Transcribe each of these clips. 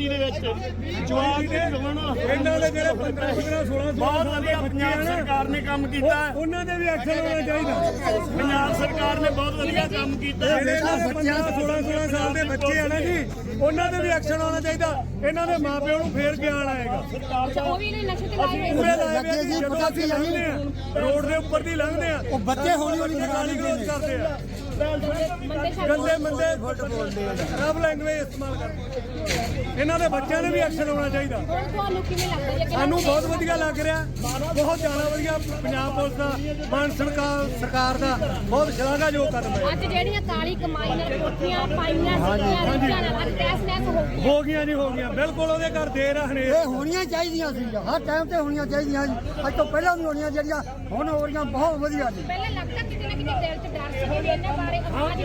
ਬਸਤੀ ਦੇ ਵਿੱਚ। ਜਵਾਬ ਦੇ ਗਵਣਾ ਇਹਨਾਂ ਦੇ ਜਿਹੜੇ 15 15 16 ਬਹੁਤ ਵਧੀਆ ਪੰਜਾਬ ਸਰਕਾਰ ਨੇ ਕੰਮ ਕੀਤਾ। ਹੈ। ਉਹਨਾਂ ਦੇ ਵੀ ਐਕਸ਼ਨ ਹੋਣਾ ਚਾਹੀਦਾ। ਪੰਜਾਬ ਸਰਕਾਰ ਨੇ ਬਹੁਤ ਵਧੀਆ ਕੰਮ ਕੀਤਾ। ਹੈ। ਜਿਹੜੇ ਇਹਨਾਂ ਦੇ 50 16 16 ਸਾਲ ਦੇ ਬੱਚੇ ਆ ਨਾ ਜੀ ਉਹਨਾਂ ਦੇ ਵੀ ਐਕਸ਼ਨ ਹੋਣਾ ਚਾਹੀਦਾ। ਇਹਨਾਂ ਦੇ ਮਾਪਿਆਂ ਨੂੰ ਫੇਰ ਗਿਆਨ ਆਏਗਾ। ਉਹ ਵੀ ਨੇ ਨਸ਼ੇ ਤੇ ਲਾਏ ਹੋਏ ਜਦੋਂ ਅਸੀਂ ਲੰਘਦੇ ਆ ਰੋਡ ਦੇ ਉੱਪਰ ਦੀ ਲੰਘਦੇ ਆ ਉਹ ਬੱਚੇ ਹੌਲੀ ਹੌਲੀ ਗਾਲੀ ਕਰਦੇ ਆ। ਗੰਦੇ ਮੰਦੇ ਰਬ ਲੈਂਗੁਏਜ ਇਸਤੇਮਾਲ ਕਰਦੇ। ਇਹਨਾਂ ਦੇ ਬੱਚਿਆਂ ਨੇ ਵੀ ਐਕਸ਼ਨ ਹੋਣਾ ਚਾਹੀਦਾ। ਹੁਣ ਤੁਹਾਨੂੰ ਕਿਵੇਂ ਲੱਗਦਾ ਜੇ ਕਿ ਸਾਨੂੰ ਬਹੁਤ ਵਧੀਆ ਲੱਗ ਰਿਹਾ। ਬਹੁਤ ਜ਼ਿਆਦਾ ਵਧੀਆ ਪੰਜਾਬ ਪੁਲਿਸ ਦਾ ਮਾਨ ਸਰਕਾਰ ਸਰਕਾਰ ਦਾ ਬਹੁਤ ਸ਼ਲਾਘਾਯੋਗ ਕਦਮ ਹੈ। ਅੱਜ ਜਿਹੜੀਆਂ ਕਾਲੀ ਕਮਾਈ ਨਾਲ ਕੋਠੀਆਂ ਪਾਈਆਂ ਸੀਗੀਆਂ ਰਿਚਾਂ ਨਾਲ ਅੱਜ ਤੈਸ ਨੈਸ ਹੋ ਗਈ ਹੋ ਗਈਆਂ ਜੀ ਹੋ ਗਈਆਂ। ਬਿਲਕੁਲ ਉਹਦੇ ਘਰ ਦੇ ਰਹਨੇ ਇਹ ਹੋਣੀਆਂ ਚਾਹੀਦੀਆਂ ਸੀ। ਹਰ ਟਾਈਮ ਤੇ ਹੋਣੀਆਂ ਚਾਹੀਦੀਆਂ ਸੀ ਅੱਜ ਤੋਂ ਪਹਿਲਾਂ ਵੀ ਹੋਣੀਆਂ ਜਿਹੜੀਆਂ ਹੁਣ ਹੋ ਰਹੀਆਂ ਬਹੁਤ ਵਧੀਆ ਜੀ। ਪਹਿਲਾਂ ਲੱਗਦਾ ਕਿਤੇ ਨਾ ਕਿਤੇ ਦਿਲ 'ਚ ਡਰ ਸੀ ਵੀ ਇਹਨਾਂ ਹਾਂਜੀ।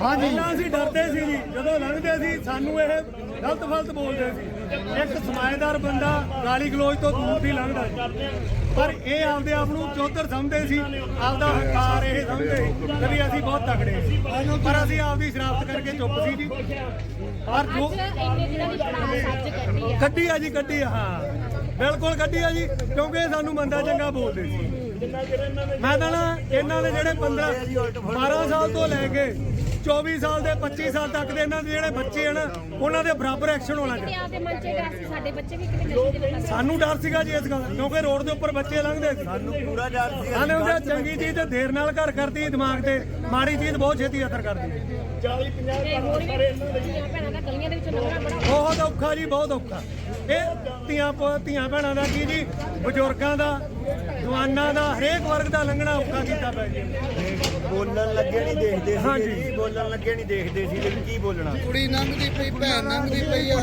ਪਹਿਲਾਂ ਅਸੀਂ ਡਰਦੇ ਸੀ ਜੀ ਜਦੋਂ ਲੰਘਦੇ ਸੀ ਸਾਨੂੰ ਇਹ ਗਲਤ ਫਲਤ ਬੋਲਦੇ ਸੀ। ਇੱਕ ਸਮਾਏਦਾਰ ਬੰਦਾ ਗਾਲੀ ਗਲੋਚ ਤੋਂ ਦੂਰ ਦੀ ਲੰਘਦਾ ਸੀ। ਪਰ ਇਹ ਆਪਦੇ ਆਪ ਨੂੰ ਚੌਧਰ ਸਮਝਦੇ ਸੀ ਆਪਦਾ ਹੰਕਾਰ ਇਹ ਸਮਝਦੇ ਸੀ ਕਦੀ ਅਸੀਂ ਬਹੁਤ ਤਕੜੇ ਸੀ। ਪਰ ਅਸੀਂ ਆਪਦੀ ਸ਼ਰਾਫਤ ਕਰਕੇ ਚੁੱਪ ਸੀ ਜੀ। ਪਰ ਜੋ ਕੱਢੀ ਆ। ਜੀ ਕੱਢੀ ਆ ਹਾਂ। ਬਿਲਕੁਲ ਕੱਢੀ ਆ ਜੀ ਕਿਉਂਕਿ ਇਹ ਸਾਨੂੰ ਮੰਦਾ ਚੰਗਾ ਬੋਲਦੇ ਸੀ। ਮੈਂ ਤਾਂ ਨਾ ਇਹਨਾਂ ਦੇ ਜਿਹੜੇ 15 12 ਸਾਲ ਤੋਂ ਲੈ ਕੇ 24 ਸਾਲ ਦੇ 25 ਸਾਲ ਤੱਕ ਦੇ ਇਹਨਾਂ ਦੇ ਜਿਹੜੇ ਬੱਚੇ ਹਨ ਉਹਨਾਂ ਦੇ ਬਰਾਬਰ ਐਕਸ਼ਨ ਹੋਣਾ ਚਾਹੀਦਾ। ਆਪਦੇ ਮਨ 'ਚ ਡਰ ਸੀ ਸਾਡੇ ਬੱਚੇ ਵੀ ਕਿਤੇ ਨਸ਼ੇ ਦੇ ਵਿੱਚ ਸਾਨੂੰ ਡਰ ਸੀਗਾ ਜੀ ਇਸ ਗੱਲ ਦਾ, ਕਿਉਂਕਿ ਰੋਡ ਦੇ ਉੱਪਰ ਬੱਚੇ ਲੰਘਦੇ ਸੀ। ਸਾਨੂੰ ਪੂਰਾ ਡਰ ਸੀ ਚੰਗੀ ਚੀਜ਼ ਤੇ ਦੇਰ ਨਾਲ ਘਰ ਕਰਦੀ ਦਿਮਾਗ ਤੇ ਮਾੜੀ ਚੀਜ਼ ਬਹੁਤ ਛੇਤੀ ਅਸਰ ਕਰਦੀ ਹੈ ਤੇ ਹੋਰ ਵੀ ਧੀਆਂ ਭੈਣਾਂ ਦਾ ਗਲੀਆਂ ਦੇ ਵਿੱਚ ਲੰਘਣਾ ਬੜਾ ਬਹੁਤ ਔਖਾ ਜੀ ਬਹੁਤ ਔਖਾ। ਇਹ ਧੀਆਂ ਪੁ- ਧੀਆਂ ਭੈਣਾਂ ਦਾ ਕੀ ਜੀ? ਬਜ਼ੁਰਗਾਂ ਦਾ ਜਵਾਨਾਂ ਦਾ ਹਰੇਕ ਵਰਗ ਦਾ ਲੰਘਣਾ ਔਖਾ ਕੀਤਾ ਪਿਆ ਜੀ। ਬੋਲਣ ਲੱਗੇ ਨਹੀਂ ਦੇਖਦੇ ਸੀ। ਜੀ ਬੋਲਣ ਲੱਗੇ ਨਹੀਂ ਦੇਖਦੇ ਸੀ ਵੀ ਕੀ ਬੋਲਣਾ। ਕੁੜੀ ਲੰਘਦੀ ਪਈ ਭੈਣ ਲੰਘਦੀ ਪਈ ਆ।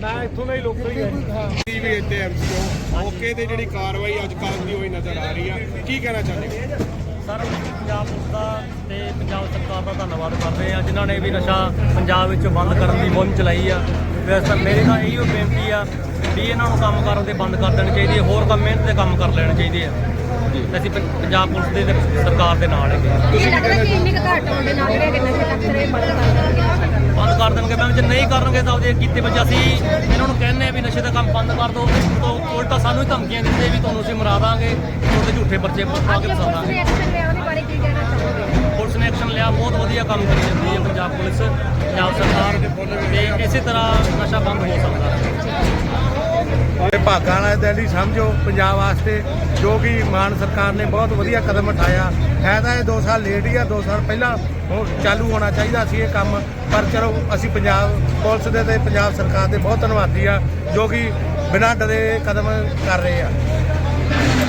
ਮੈਂ ਇੱਥੋਂ ਦਾ ਹੀ ਲੋਕਲ ਹੀ ਹਾਂ ਜੀ। ਵੀ ਇੱਥੇ ਐਮਸੀਓ ਮੌਕੇ ਤੇ ਜਿਹੜੀ ਕਾਰਵਾਈ ਅੱਜ ਕੱਲ੍ਹ ਦੀ ਹੋਈ ਨਜ਼ਰ ਆ ਰਹੀ ਆ ਕੀ ਕਹਿਣਾ ਚਾਹੁੰਦੇ ਹੋ? ਸਰ, ਪੰਜਾਬ ਪੁਲਿਸ ਦਾ ਤੇ ਪੰਜਾਬ ਸਰਕਾਰ ਦਾ ਧੰਨਵਾਦ ਕਰਦੇ ਆ ਜਿਨ੍ਹਾਂ ਨੇ ਵੀ ਨਸ਼ਾ ਪੰਜਾਬ ਵਿੱਚ ਬੰਦ ਕਰਨ ਦੀ ਮੁਹਿੰਮ ਚਲਾਈ ਆ। ਵੈਸੇ ਮੇਰੇ ਤਾਂ ਇਹੀ ਬੇਨਤੀ ਆ ਵੀ ਇਹਨਾਂ ਨੂੰ ਕੰਮ ਕਰਨ ਤੇ ਬੰਦ ਕਰ ਦੇਣੀ ਚਾਹੀਦੀ ਹੈ ਹੋਰ ਕੰਮ ਮਿਹਨਤ ਤੇ ਕੰਮ ਕਰ ਲੈਣੇ ਚਾਹੀਦੇ ਆ। ਤੇ ਅਸੀਂ ਪੰ- ਪੰਜਾਬ ਪੁਲਿਸ ਦੇ ਤੇ ਸਰਕਾਰ ਦੇ ਨਾਲ ਹੈਗੇ ਇਹ ਲੱਗਦਾ ਕਿ ਇੰਨੇ ਕੁ ਘੱਟ ਹੋਣ ਦੇ ਨਾਲ ਜਿਹੜੇ ਕਿ ਨਸ਼ੇ ਤੱਕ ਰਹੇ ਬੰਦ ਕਰ ਦੇਣਗੇ ਬੰਦ ਕਰ ਦੇਣਗੇ। ਮੈਂ ਜੇ ਨਹੀਂ ਕਰਨਗੇ ਤਾਂ ਉਹਦੇ ਕੀਤੇ ਵਿੱਚ ਅਸੀਂ ਇਹਨਾਂ ਨੂੰ ਕਹਿੰਦੇ ਆ ਵੀ ਨਸ਼ੇ ਦਾ ਕੰਮ ਬੰਦ ਕਰ ਦਿਓ ਤੋਂ ਉਲਟਾ ਸਾਨੂੰ ਹੀ ਧਮਕੀਆਂ ਦਿੰਦੇ ਵੀ ਤੁਹਾਨੂੰ ਅਸੀਂ ਮਰਾ ਦਾਂਗੇ ਤੁਹਾਡੇ ਝੂਠੇ ਪਰਚੇ ਪਾ ਕੇ ਫਸਾ ਪੁਲਿਸ ਦਾਂਗੇ ਨੇ ਐਕਸ਼ਨ ਲਿਆ ਉਹਦੇ ਬਾਰੇ ਕੀ ਕਹਿਣਾ ਚਾਹੋਗੇ? ਪੁਲਿਸ ਨੇ ਐਕਸ਼ਨ ਲਿਆ ਬਹੁਤ ਵਧੀਆ ਕੰਮ ਕਰੀ ਜਾਂਦੀ ਹੈ ਪੰਜਾਬ ਪੁਲਿਸ ਪੰਜਾਬ ਸਰਕਾਰ ਤੇ ਇਸੇ ਤਰ੍ਹਾਂ ਨਸ਼ਾ ਬੰਦ ਹੋ ਸਕਦਾ। ਹੈ ਇਹ ਭਾਗਾਂ ਦਿਨ ਹੀ ਸਮਝੋ ਪੰਜਾਬ ਵਾਸਤੇ ਜੋ ਕਿ ਮਾਨ ਸਰਕਾਰ ਨੇ ਬਹੁਤ ਵਧੀਆ ਕਦਮ ਉਠਾਇਆ। ਹੈ ਤਾਂ ਇਹ 2 ਸਾਲ ਲੇਟ ਹੀ ਆ 2 ਸਾਲ ਪਹਿਲਾਂ ਚਾਲੂ ਹੋਣਾ ਚਾਹੀਦਾ ਸੀ ਇਹ ਕੰਮ। ਪਰ ਚਲੋ ਅਸੀਂ ਪੰਜਾਬ ਪੁਲਿਸ ਦੇ ਤੇ ਪੰਜਾਬ ਸਰਕਾਰ ਦੇ ਬਹੁਤ ਧੰਨਵਾਦੀ ਆ ਜੋ ਕਿ ਬਿਨਾਂ ਡਰੇ ਕਦਮ ਕਰ ਰਹੇ ਆ।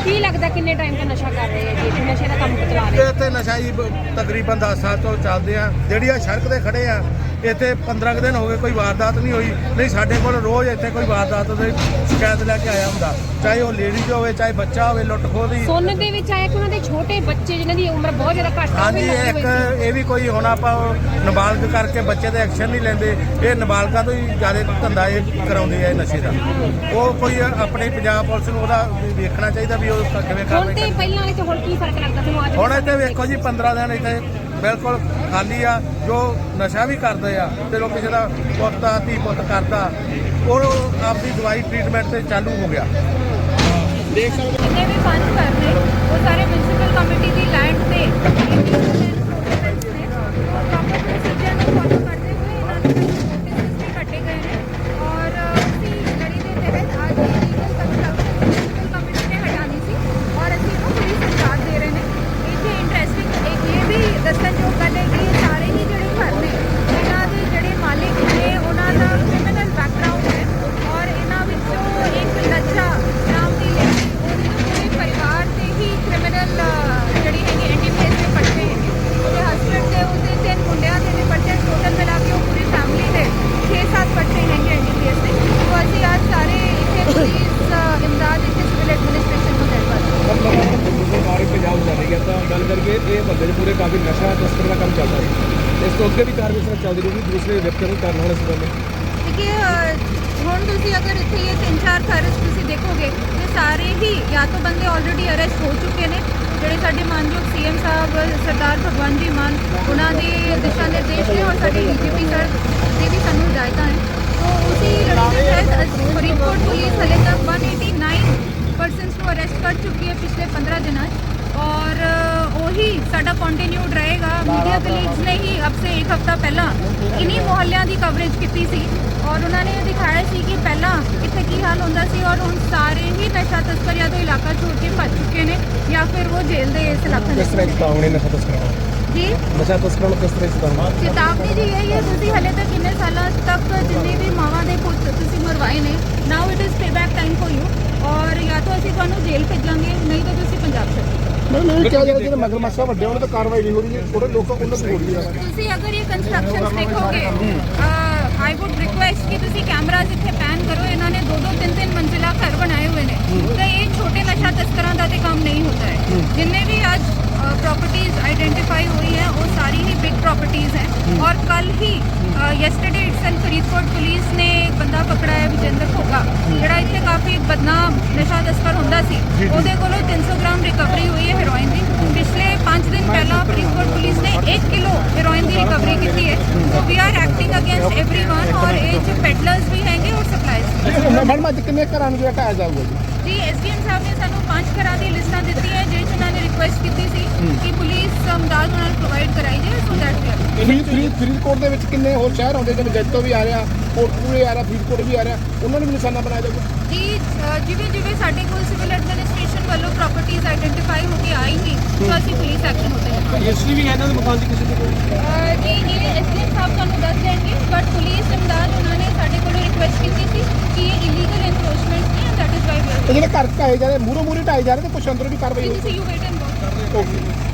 ਕੀ ਲੱਗਦਾ ਕਿੰਨੇ ਟਾਈਮ ਤੋਂ ਨਸ਼ਾ ਕਰ ਰਹੇ ਆ ਜੀ? ਨਸ਼ੇ ਦਾ ਕੰਮ ਚਲਾ ਰਹੇ ਆ? ਇੱਥੇ ਨਸ਼ਾ ਜੀ ਤਕਰੀਬਨ 10 ਸਾਲ ਤੋਂ ਚੱਲਦੇ ਆ। ਜਿਹੜੀ ਆ ਸੜਕ ਤੇ ਖੜੇ ਆ ਇੱਥੇ 15 ਕੁ ਦਿਨ ਹੋ ਗਏ ਕੋਈ ਵਾਰਦਾਤ ਨਹੀਂ ਹੋਈ। ਨਹੀਂ ਸਾਡੇ ਕੋਲ ਰੋਜ਼ ਇੱਥੇ ਕੋਈ ਵਾਰਦਾਤ ਦੀ ਸ਼ਿਕਾਇਤ ਲੈ ਕੇ ਆਇਆ ਹੁੰਦਾ। ਚਾਹੇ ਉਹ ਲੇਡੀਜ਼ ਹੋਵੇ ਚਾਹੇ ਬੱਚਾ ਹੋਵੇ ਲੁੱਟ ਖੋਹ ਦੀ ਸੁਣਨ ਦੇ ਵਿੱਚ ਆਇਆ ਕਿ ਉਹਨਾਂ ਦੇ ਛੋਟੇ ਬੱਚੇ ਜਿਨ੍ਹਾਂ ਦੀ ਉਮਰ ਬਹੁਤ ਜ਼ਿਆਦਾ ਘੱਟ ਵੀ ਹਾਂਜੀ ਇੱਕ। ਇਹ ਵੀ ਕੋਈ ਹੁਣ ਆਪਾਂ ਨਾਬਾਲਗ ਕਰਕੇ ਬੱਚੇ ਤੇ ਐਕਸ਼ਨ ਨਹੀਂ ਲੈਂਦੇ। ਇਹ ਨਾਬਾਲਗਾਂ ਤੋਂ ਹੀ ਜ਼ਿਆਦਾ ਧੰਦਾ ਇਹ ਕਰਾਉਂਦੇ ਆ ਇਹ ਨਸ਼ੇ ਦਾ। ਉਹ ਕੋਈ ਆਪਣੇ ਪੰਜਾਬ ਪੁਲਿਸ ਨੂੰ ਉਹਦਾ ਵੇਖਣਾ ਚਾਹੀਦਾ ਵੀ ਉਹ ਕਿਵੇਂ ਹੁਣ ਕਾਰਵਾਈ ਤੇ ਕਰਦੀ ਪਹਿਲਾਂ ਵਾਲੇ ਚ ਹੁਣ ਕੀ ਫ਼ਰਕ ਲੱਗਦਾ? ਤੁਹਾਨੂੰ ਅੱਜ ਹੁਣ ਇੱਥੇ ਵੇਖੋ ਜੀ 15 ਦਿਨ ਇੱਥੇ ਬਿਲਕੁਲ ਖਾਲੀ ਆ, ਜੋ ਨਸ਼ਾ ਵੀ ਕਰਦੇ ਆ, ਤੇ ਲੋਕ ਕਿਸੇ ਦਾ ਪੁੱਤ ਆ, ਧੀ ਪੁੱਤ ਕਰਦਾ, ਉਹ ਆਪਦੀ ਦਵਾਈ ਟ੍ਰੀਟਮੈਂਟ ਤੇ ਚਾਲੂ ਹੋ ਗਿਆ। ਜਿੰਨੇ ਵੀ ਫੰਡ ਕਰਨੇ ਉਹ ਸਾਰੇ ਮਿਊਨਿਸਪਲ ਕਮੇਟੀ ਦੀ ਲੈਂਡ ਤੇ ਪ੍ਰੋਪਰ ਪ੍ਰੋਸੀਜਰ ਨੂੰ ਫੋਲੋ ਕਰਦੇ ਹੋਏ ਇਹਨਾਂ ਦੇ ਨੋਟਿਸ ਵੀ ਕੱਟੇ ਗਏ ਨੇ ਔਰ ਅਸੀਂ ਲੜੀ ਦੇ ਤਹਿਤ ਅੱਜ ਲੀਗਲ ਕੰਸਟਰਕਸ਼ਨ ਮਿਊਨਿਸਪਲ ਕਮੇਟੀ ਨੇ ਹਟਾਣੀ ਸੀ ਔਰ ਅਸੀਂ ਇਹਨੂੰ ਪੂਰੀ ਸਰਕਾਰ ਦੇ ਰਹੇ ਨੇ ਇੱਥੇ ਇੰਟਰਸਟਿੰਗ ਇੱਕ ਇਹ ਵੀ ਦੱਸਣਯੋਗ ਗੱਲ ਹੈ ਕਿ ਇਹ ਸਾਰੇ ਹੀ ਜਿਹੜੇ ਘਰ ਨੇ ਇਹਨਾਂ ਦੇ ਜਿਹੜੇ ਮਾਲਿਕ ਨੇ ਉਹਨਾਂ ਦਾ ਕ੍ਰਿਮੀਨਲ ਬੈਕਗ੍ਰਾਉਂਡ ਹੈ ਔਰ ਇਹਨਾਂ ਵਿੱਚੋਂ ਇੱਕ ਲੱਛਾ ਨਾਮ ਦੀ ਲੇਡੀ ਉਹਦੇ ਪੂਰੇ ਪਰਿਵਾਰ ਤੇ ਹੀ ਕ੍ਰਿਮੀਨਲ ਜਿਹੜੀ ਹੈਗੀ ਐਂਟੀਪੀਐਸ ਦੇ ਪਰਚੇ ਹੈਗੇ ਉਹਦੇ ਹਸਬੰਡ ਦੇ ਉਹਦੇ ਤਿੰਨ ਮੁੰਡਿਆਂ ਦੇ ਵੀ ਪਰਚੇ ਟੋਟਲ ਮਿਲਾ ਕੇ ਉਹ ਪੂਰੀ ਫੈਮਿਲੀ ਦੇ 6-7 ਪਰਚੇ ਹੈਗੇ ਐਂਟੀਪੀਐਸ ਦੇ ਤੋਂ ਅਸੀਂ ਅੱਜ ਸਾਰੇ ਇੱਥੇ ਪੁਲਿਸ ਅ, ਇਮਦਾਦ ਇੱਥੇ ਸਿਵਲ ਐਡਮਿਨਿਸਟ੍ਰੇਸ਼ਨ ਨੂੰ ਧੰਨਵਾਦ ਸਰਕਾਰੀ ਪੰਜਾਬ ਚੱਲ ਰਹੀ ਹੈ ਤਾਂ ਗੱਲ ਕਰੀਏ ਇਹ ਬੰਦੇ ਦੇ ਪੂਰੇ ਕਾਫੀ ਨਸ਼ਾ ਤਸਕਰ ਦਾ ਕੰਮ ਚੱਲਦਾ ਹੈ ਇਸ ਤੋਂ ਅੱਗੇ ਵੀ ਕਾਰਵਾਈ ਸਰ ਚੱਲਦੀ ਰਹੂਗੀ, ਦੂਸਰੇ ਵਿਅਕਤੀਆਂ ਨੂੰ ਕਰਨ ਵਾਲੇ ਸੰਬੰਧ। ਦੇਖिए ਹੁਣ ਤੁਸੀਂ ਅਗਰ ਇੱਥੇ ਇਹ ਤਿੰਨ ਚਾਰ ਘਰ ਤੁਸੀਂ ਦੇਖੋਗੇ ਤੇ ਸਾਰੇ ਹੀ ਜਾਂ ਤਾਂ ਬੰਦੇ ਆਲਰੇਡੀ ਅਰੈਸਟ ਹੋ ਚੁੱਕੇ ਨੇ। ਜਿਹੜੇ ਸਾਡੇ ਮਾਨਯੋਗ ਸੀਐਮ ਸਾਹਿਬ, ਸਰਦਾਰ ਭਗਵੰਤ ਜੀ ਮਾਨ, ਉਹਨਾਂ ਦੇ ਦਿਸ਼ਾ ਨਿਰਦੇਸ਼ ਨੇ ਔਰ ਸਾਡੇ ਡੀਜੀਪੀ ਸਰ ਦੀ ਵੀ ਸਾਨੂੰ ਹਦਾਇਤਾਂ ਹੈ ਤੋਂ ਉਸੇ ਫਰੀਦਕੋਟ ਪੁਲਿਸ ਹਲੇ ਤੱਕ 189 ਪਰਸਨਸ ਨੂੰ ਅਰੈਸਟ ਕਰ ਚੁੱਕੀ ਹੈ ਪਿਛਲੇ 15 ਦਿਨਾਂ 'ਚ। ਔਰ ਉਹੀ ਸਾਡਾ ਕੰਟੀਨਿਊਡ ਰਹੇਗਾ। ਮੀਡੀਆ ਕਲੀਗਸ ਨੇ ਹੀ ਅਬ ਸੇ ਇੱਕ ਹਫਤਾ ਪਹਿਲਾਂ ਇਨੀ ਮੁਹੱਲਿਆਂ ਦੀ ਕਵਰੇਜ ਕੀਤੀ ਸੀ ਔਰ ਉਹਨਾਂ ਨੇ ਦਿਖਾਇਆ ਸੀ ਕਿ ਪਹਿਲਾਂ ਇੱਥੇ ਕੀ ਹਾਲ ਹੁੰਦਾ ਸੀ ਔਰ ਹੁਣ ਸਾਰੇ ਹੀ ਨਸ਼ਾ ਤਸਕਰੀਆਂ ਤੋਂ ਇਲਾਕਾ ਛੋੜ ਕੇ ਭੱਜ ਚੁੱਕੇ ਨੇ ਜਾਂ ਫਿਰ ਉਹ ਜੇਲ੍ਹ ਦੇ ਇਸ ਇਲਾਕੇ ਦੇ ਕਿਸ ਤਰ੍ਹਾਂ ਚੇਤਾਵਨੀ ਨਸ਼ਾ ਤਸਕਰਾਂ ਜੀ? ਨਸ਼ਾ ਤਸਕਰਾਂ ਨੂੰ ਕਿਸ ਤਰ੍ਹਾਂ ਚੇਤਾਵਨੀ? ਚੇਤਾਵਨੀ ਜੀ ਇਹ ਹੈ ਤੁਸੀਂ ਹਲੇ ਤੱਕ ਇੰਨੇ ਸਾਲਾਂ ਤੱਕ ਜਿੰਨੇ ਵੀ ਮਾਵਾਂ ਦੇ ਪੁੱਤ ਤੁਸੀਂ ਮਰਵਾਏ ਨੇ now it is payback time for you ਔਰ ਜਾਂ ਤਾਂ ਅਸੀਂ ਤੁਹਾਨੂੰ ਜੇਲ੍ਹ ਭੇਜਾਂਗੇ ਨਹੀਂ ਤਾਂ ਤੁਸੀਂ ਪੰਜਾਬ ਨਹੀਂ ਨਹੀਂ ਕਿਹਾ ਜਾ ਰਿਹਾ ਮਗਰ ਮਸਾ ਵੱਡੇ ਉਹਨਾਂ ਤੇ ਕਾਰਵਾਈ ਨਹੀਂ ਹੋ ਰਹੀ ਹੈ ਲੋਕਾਂ ਉਹਨਾਂ ਤੇ ਹੋ ਰਹੀ ਹੈ ਤੁਸੀਂ ਅਗਰ ਇਹ ਕੰਸਟਰਕਸ਼ਨਸ ਦੇਖੋਗੇ ਆਈ ਵੁੱਡ ਰਿਕੁਐਸਟ ਕਿ ਤੁਸੀਂ ਕੈਮਰਾਜ਼ ਇੱਥੇ ਪੈਨ ਕਰੋ ਇਹਨਾਂ ਨੇ ਦੋ ਦੋ ਤਿੰਨ ਤਿੰਨ ਮੰਜ਼ਿਲਾ ਘਰ ਬਣਾਏ ਹੋਏ ਨੇ। ਤਾਂ ਇਹ ਛੋਟੇ ਨਸ਼ਾ ਤਸਕਰਾਂ ਦਾ ਤੇ ਕੰਮ ਨਹੀਂ ਹੁੰਦਾ ਹੈ। ਜਿੰਨੇ ਵੀ ਅੱਜ प्रॉपर्टीज आइडेंटिफाई हुई है वो सारी ही बिग प्रॉपर्टीज हैं और कल ही यस्टरडे इट्सल फरीदकोट पुलिस ने एक बंदा पकड़ा है विजेंद्र खोगा ਸੀ ਉਹਦੇ ਕੋਲੋਂ 300 ਗ੍ਰਾਮ ਰਿਕਵਰੀ ਹੋਈ ਹੈ ਹੈਰੋਇਨ ਦੀ ਪਿਛਲੇ 5 ਦਿਨ ਪਹਿਲਾਂ ਫਰੀਦਕੋਟ ਪੁਲਿਸ ਨੇ 1 ਕਿਲੋ ਹੈਰੋਇਨ ਦੀ ਰਿਕਵਰੀ ਕੀਤੀ ਹੈ so we are acting against everyone ਔਰ ਇਹ ਚ ਪੈਡਲਰਸ ਵੀ ਹੈਗੇ ਔਰ ਸਪਲਾਈਜ਼ ਮੈਡਮ ਅੱਜ ਕਿੰਨੇ ਘਰਾਂ ਨੂੰ ਜਿਹੜਾ ਢਾਇਆ ਜਾਊਗਾ ਜੀ ਜੀ ਐਸਡੀਐਮ ਸਾਹਿਬ ਨੇ ਸਾਨੂੰ ਪੰਜ ਘਰਾਂ ਦੀ ਲਿਸਟਾਂ ਦਿੱਤੀਆਂ ਹੈ ਜਿਸ 'ਚ ਉਹਨਾਂ ਨੇ ਰਿਕੁਐਸਟ ਕੀਤੀ ਸੀ ਕਿ ਪੁਲਿਸ ਸਮਦਾਦ ਉਹਨਾਂ ਨੂੰ ਪ੍ਰੋਵਾਈਡ ਕਰਾਈ ਜਾਏ so that we are Farid Farid Faridkot ਦੇ ਵਿੱਚ ਕਿੰਨੇ ਹੋਰ ਸ਼ਹਿਰ ਆਉਂਦੇ ਜਿਵੇਂ ਜੈਤੋ ਵੀ ਆ ਰਿਹਾ ਕੋਟਪੂਰੇ ਆ ਰਿਹਾ ਫਰੀਦਕੋਟ ਵੀ ਆ ਰਿਹਾ ਉਹਨਾਂ ਨੂੰ ਵੀ ਨਿਸ਼ਾਨਾ ਬਣਾਇਆ ਜਾਊਗਾ ਜੀ ਅ, ਜਿਵੇਂ ਜਿਵੇਂ ਸਾਡੇ ਕੋਲ ਸਿਵਲ ਐਡਮਿਨਿਸਟ੍ਰੇਸ਼ਨ ਵੱਲੋਂ ਪ੍ਰਾਪਰਟੀਆਂ ਆਈਡੈਂਟੀਫਾਈ ਹੋ ਕੇ ਆਏਂਗੀ ਤਾਂ ਅਸੀਂ ਪੁਲਿਸ ਐਕਸ਼ਨ ਹੋਤੇ ਹਾਂ ਰਜਿਸਟਰੀ ਵੀ ਹੈ ਇਹਨਾਂ ਦੇ ਮਕਾਨ ਦੀ ਕਿਸੇ ਦੀ ਜੀ ਇਹ ਐਸਡੀਐਮ ਸਾਹਿਬ ਤੁਹਾਨੂੰ ਦੱਸ ਦੇਣਗੇ ਬਟ ਪੁਲਿਸ ਸਮਦਾਦ ਉਹਨਾਂ ਨੇ ਸਾਡੇ ਕੋਲੋਂ ਰਿਕੁਐਸਟ ਕੀਤੀ ਸੀ ਕਿ ਇਹ ਇਲੀਗਲ ਐਨਕਰੋਚਮੈਂਟ ਨੇ ਦੈਟ ਇਜ਼ ਵਾਈ ਵੀ ਇਹ ਜਿਹੜੇ ਘਰ ਢਾਏ ਜਾ ਰਹੇ ਮੂਰੋ ਮੂਰੇ ਢਾਏ ਜਾ ਰਹੇ ਤੇ ਕੁਝ ਅੰਦਰੋਂ ਵੀ ਕਾਰਵਾਈ ਆਰ ਹੋਈ ਤੁਸੀਂ you wait and watch okay